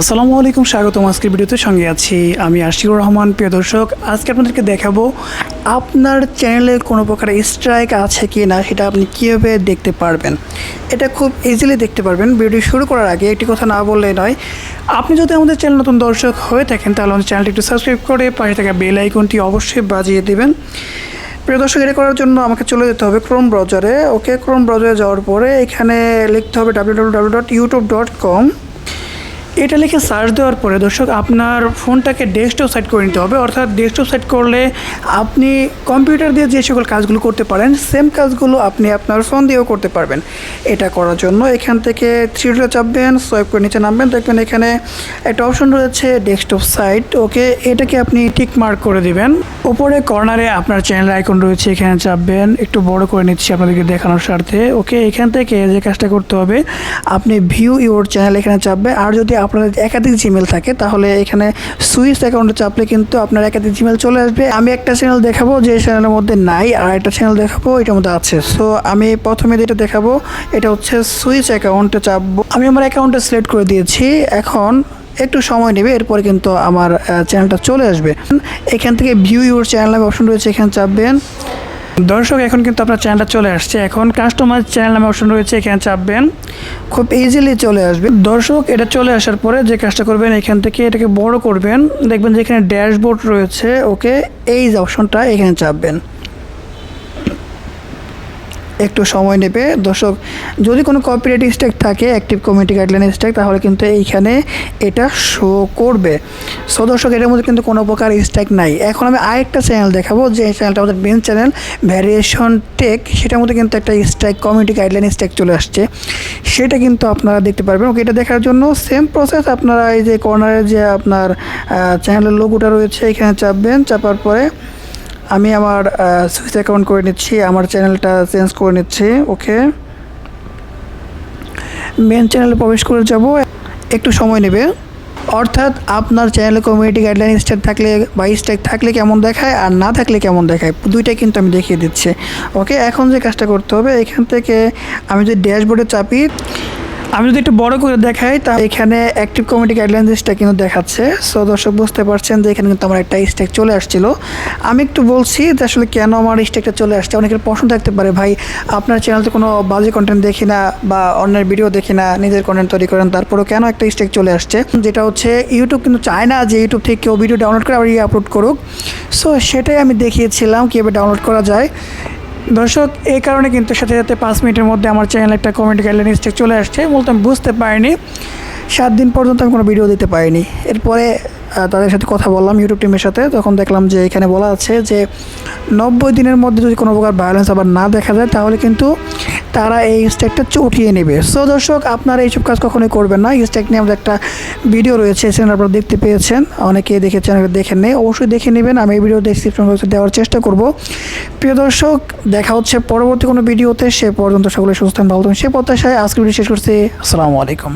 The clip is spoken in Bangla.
আসসালামু আলাইকুম, স্বাগতম আজকের ভিডিওতে। সঙ্গে আছি আমি আশিকুর রহমান। প্রিয় দর্শক, আজকে আপনাদেরকে দেখাবো, আপনার চ্যানেলে কোনো প্রকার স্ট্রাইক আছে কি না সেটা আপনি কীভাবে দেখতে পারবেন। এটা খুব ইজিলি দেখতে পারবেন। ভিডিও শুরু করার আগে একটি কথা না বললে নয়, আপনি যদি আমাদের চ্যানেল নতুন দর্শক হয়ে থাকেন, তাহলে আমাদের চ্যানেলটি একটু সাবস্ক্রাইব করে পাশে থাকা বেল আইকনটি অবশ্যই বাজিয়ে দেবেন। প্রিয় দর্শক, এটা করার জন্য আমাকে চলে যেতে হবে ক্রোম ব্রাউজারে ওকে ক্রোম ব্রাউজারে যাওয়ার পরে এখানে লিখতে হবে W W W dot YouTube dot com এটা লিখে সার্চ দেওয়ার পরে দর্শক, আপনার ফোনটাকে ডেস্কটপ সেট করে নিতে হবে। অর্থাৎ ডেস্কটপ সেট করলে আপনি কম্পিউটার দিয়ে যে সকল কাজগুলো করতে পারেন সেম কাজগুলো আপনি আপনার ফোন দিয়েও করতে পারবেন। এটা করার জন্য এখান থেকে থ্রিডে চাপবেন সোয়াইপ করে নিচে নামবেন। দেখবেন এখানে একটা অপশন রয়েছে ডেস্কটপ সাইট ওকে, এটাকে আপনি টিক মার্ক করে দিবেন। ওপরে কর্নারে আপনার চ্যানেল আইকন রয়েছে, এখানে চাপবেন। একটু বড় করে নিচ্ছি আপনাদেরকে দেখানোর স্বার্থে। ওকে, এখান থেকে যে কাজটা করতে হবে, আপনি ভিউ ইউর চ্যানেল এখানে চাপবে। আর যদি আপনার একাধিক জিমেল থাকে, তাহলে এখানে সুইচ অ্যাকাউন্টে চাপলে কিন্তু আপনার একাধিক জিমেল চলে আসবে। আমি একটা চ্যানেল দেখাবো, যে চ্যানেলের মধ্যে নাই, আর একটা চ্যানেল দেখাবো, এটার মধ্যে আছে। সো আমি প্রথমে যেটা দেখাবো, এটা হচ্ছে সুইচ অ্যাকাউন্টে চাপবো। আমি আমার অ্যাকাউন্টে সিলেক্ট করে দিয়েছি। এখন একটু সময় নেবে, এরপরে কিন্তু আমার চ্যানেলটা চলে আসবে। এখান থেকে ভিউ ইউর চ্যানেল অপশন রয়েছে, এখানে চাপবেন। দর্শক, এখন কিন্তু আপনার চ্যানেলটা চলে আসছে। এখন কাস্টমার চ্যানেল নামে অপশন রয়েছে, এখানে চাপবেন। খুব ইজিলি চলে আসবে। দর্শক, এটা চলে আসার পরে যে কাজটা করবেন, এখান থেকে এটাকে বড় করবেন। দেখবেন যে এখানে ড্যাশবোর্ড রয়েছে, ওকে, এই অপশনটা এখানে চাপবেন। একটু সময় নেবে। দর্শক, যদি কোনো কপিরাইট স্ট্যাক থাকে অ্যাক্টিভ কমিউনিটি গাইডলাইন স্ট্যাক তাহলে কিন্তু এইখানে এটা শো করবে। সো দর্শক, এটার মধ্যে কিন্তু কোনো প্রকার স্ট্যাক নাই। এখন আমি আরেকটা চ্যানেল দেখাবো, যে চ্যানেলটা আমাদের মেন চ্যানেল ভ্যারিয়েশন টেক সেটার মধ্যে কিন্তু একটা স্ট্যাক কমিউনিটি গাইডলাইন স্ট্যাক চলে আসছে। সেটা কিন্তু আপনারা দেখতে পারবেন। ওকে এটা দেখার জন্য সেম প্রসেস আপনারা এই যে কর্নারে যে আপনার চ্যানেলের লোগোটা রয়েছে, এখানে চাপবেন, চাপার পরে আমি আমার সুইচ অ্যাকাউন্ট করে নিচ্ছি, আমার চ্যানেলটা চেঞ্জ করে নিচ্ছি ওকে মেন চ্যানেলে প্রবেশ করে যাব, একটু সময় নেবে। অর্থাৎ আপনার চ্যানেলে কমিউনিটি গাইডলাইন স্ট্যাক থাকলে বা স্ট্যাক থাকলে কেমন দেখায়, আর না থাকলে কেমন দেখায় দুইটাই কিন্তু আমি দেখিয়ে দিচ্ছি ওকে এখন যে কাজটা করতে হবে, এখান থেকে আমি যদি ড্যাশবোর্ডে চাপি আমি যদি একটু বড় করে দেখাই, তা এখানে অ্যাক্টিভ কমিটি গাইডলাইন স্ট্যাক কিন্তু দেখাচ্ছে। সো দর্শক, বুঝতে পারছেন যে এখানে কিন্তু আমার একটা স্ট্যাক চলে আসছিল। আমি একটু বলছি যে আসলে কেন আমার স্ট্যাকটা চলে আসছে? অনেকের প্রশ্ন থাকতে পারে, ভাই, আপনার চ্যানেলতে কোনো বাজে কন্টেন্ট দেখি না বা অন্যের ভিডিও দেখি না, নিজের কন্টেন্ট তৈরি করেন, তারপরেও কেন একটা স্ট্যাক চলে আসছে? যেটা হচ্ছে ইউটিউব কিন্তু চায় না যে ইউটিউব থেকে কেউ ভিডিও ডাউনলোড করে আবার ইয়ে আপলোড করুক। সো সেটাই আমি দেখিয়েছিলাম কীভাবে ডাউনলোড করা যায়। দর্শক, এই কারণে কিন্তু সাথে সাথে পাঁচ মিনিটের মধ্যে আমার চ্যানেলে একটা কমেন্ট গাইডলাইন স্টেক চলে আসছে। মূলত আমি বুঝতে পারিনি, সাত দিন পর্যন্ত আমি কোনো ভিডিও দিতে পারিনি। এরপরে তাদের সাথে কথা বললাম ইউটিউব টিমের সাথে, তখন দেখলাম যে এখানে বলা আছে যে নব্বই দিনের মধ্যে যদি কোনো প্রকার ভায়োলেন্স আবার না দেখা যায়, তাহলে কিন্তু তারা এই স্টেকটা চটিয়ে নেবে। সো দর্শক, আপনারা এইসব কাজ কখনোই করবেন না। এই স্ট্যাক নিয়ে আমাদের একটা ভিডিও রয়েছে চ্যানেল আপনারা দেখতে পেয়েছেন। অনেকে দেখেছেন দেখেন নেই। অবশ্যই দেখে নেবেন। আমি এই ভিডিও ডিসক্রিপশন বক্সে দেওয়ার চেষ্টা করব। প্রিয় দর্শক, দেখা হচ্ছে পরবর্তী কোনো ভিডিওতে সে পর্যন্ত সকলে সুস্থ ভালো সে প্রত্যাশায় আজকে ভিডিও শেষ করছি। আসসালামু আলাইকুম।